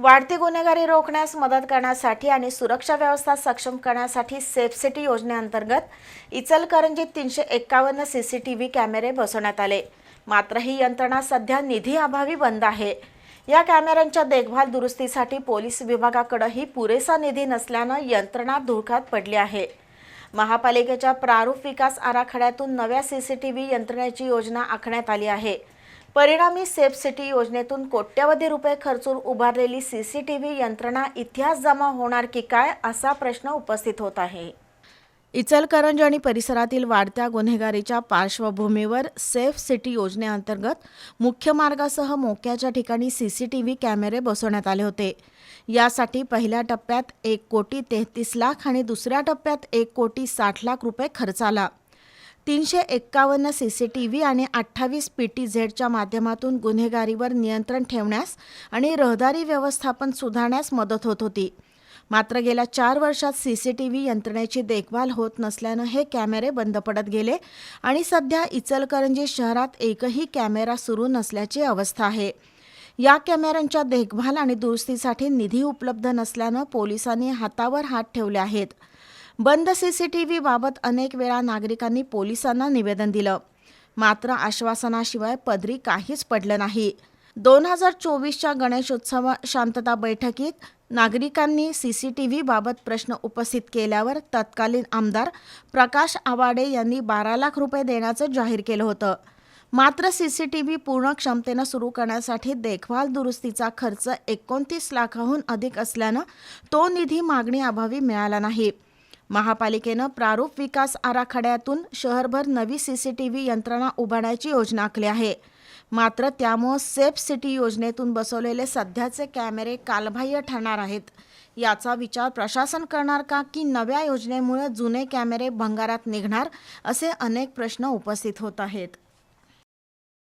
वाढती गुन्हेगारी रोखण्यास मदत करण्यासाठी आणि सुरक्षा व्यवस्था सक्षम करण्यासाठी सेफ सिटी योजनेअंतर्गत इचलकरंजीत तीनशे एक्कावन्न सी सी टी व्ही कॅमेरे बसवण्यात आले. मात्र ही यंत्रणा सध्या निधी अभावी बंद आहे. या कॅमेऱ्यांच्या देखभाल दुरुस्तीसाठी पोलीस विभागाकडंही पुरेसा निधी नसल्यानं यंत्रणा धुळकात पडली आहे. महापालिकेच्या प्रारूप विकास आराखड्यातून नव्या सी सी टी व्ही यंत्रणेची योजना आखण्यात आली आहे. परिणामी सेफ सिटी योजनेतून कोट्यवधी रुपये खर्चून उभारलेली सी सी टी व्ही यंत्रणा इतिहास जमा होणार की काय असा प्रश्न उपस्थित होत आहे. इचलकरंज आणि परिसरातील वाढत्या गुन्हेगारीच्या पार्श्वभूमीवर सेफ सिटी योजनेअंतर्गत मुख्य मार्गासह मोक्याच्या ठिकाणी सी सी टी व्ही कॅमेरे बसवण्यात आले होते. यासाठी पहिल्या टप्प्यात एक कोटी तेहतीस लाख आणि दुसऱ्या टप्प्यात एक कोटी साठ लाख रुपये खर्च आला. तीनशे एक्कावन्न सी सी टी व्ही आणि अठ्ठावीस पी टी झेडच्या माध्यमातून गुन्हेगारीवर नियंत्रण ठेवण्यास आणि रहदारी व्यवस्थापन सुधारण्यास मदत होत होती. मात्र गेल्या चार वर्षात सी सी टी व्ही यंत्रणेची देखभाल होत नसल्यानं हे कॅमेरे बंद पडत गेले आणि सध्या इचलकरंजी शहरात एकही कॅमेरा सुरू नसल्याची अवस्था आहे. या कॅमेऱ्यांच्या देखभाल आणि दुरुस्तीसाठी निधी उपलब्ध नसल्यानं पोलिसांनी हातावर हात ठेवले आहेत. बंद सीसीटीव्ही बाबत अनेक वेळा नागरिकांनी पोलिसांना निवेदन दिलं. मात्र आश्वासनाशिवाय पदरी काहीच पडलं नाही. दोन हजार चोवीसच्या गणेशोत्सव शांतता बैठकीत नागरिकांनी सीसीटीव्ही बाबत प्रश्न उपस्थित केल्यावर तत्कालीन आमदार प्रकाश आवाडे यांनी बारा लाख रुपये देण्याचं जाहीर केलं होतं. मात्र सीसीटीव्ही पूर्ण क्षमतेनं सुरू करण्यासाठी देखभाल दुरुस्तीचा खर्च एकोणतीस लाखाहून अधिक असल्यानं तो निधी मागणी अभावी मिळाला नाही. महापालिकेनं प्रारूप विकास आराखड्यातून शहरभर नवी सीसीटीव्ही यंत्रणा उभारण्याची योजना आखली आहे. मात्र त्यामुळं सेफ सिटी योजनेतून बसवलेले सध्याचे कॅमेरे कालबाह्य ठरणार आहेत. याचा विचार प्रशासन करणार का की नव्या योजनेमुळे जुने कॅमेरे भंगारात निघणार असे अनेक प्रश्न उपस्थित होत आहेत.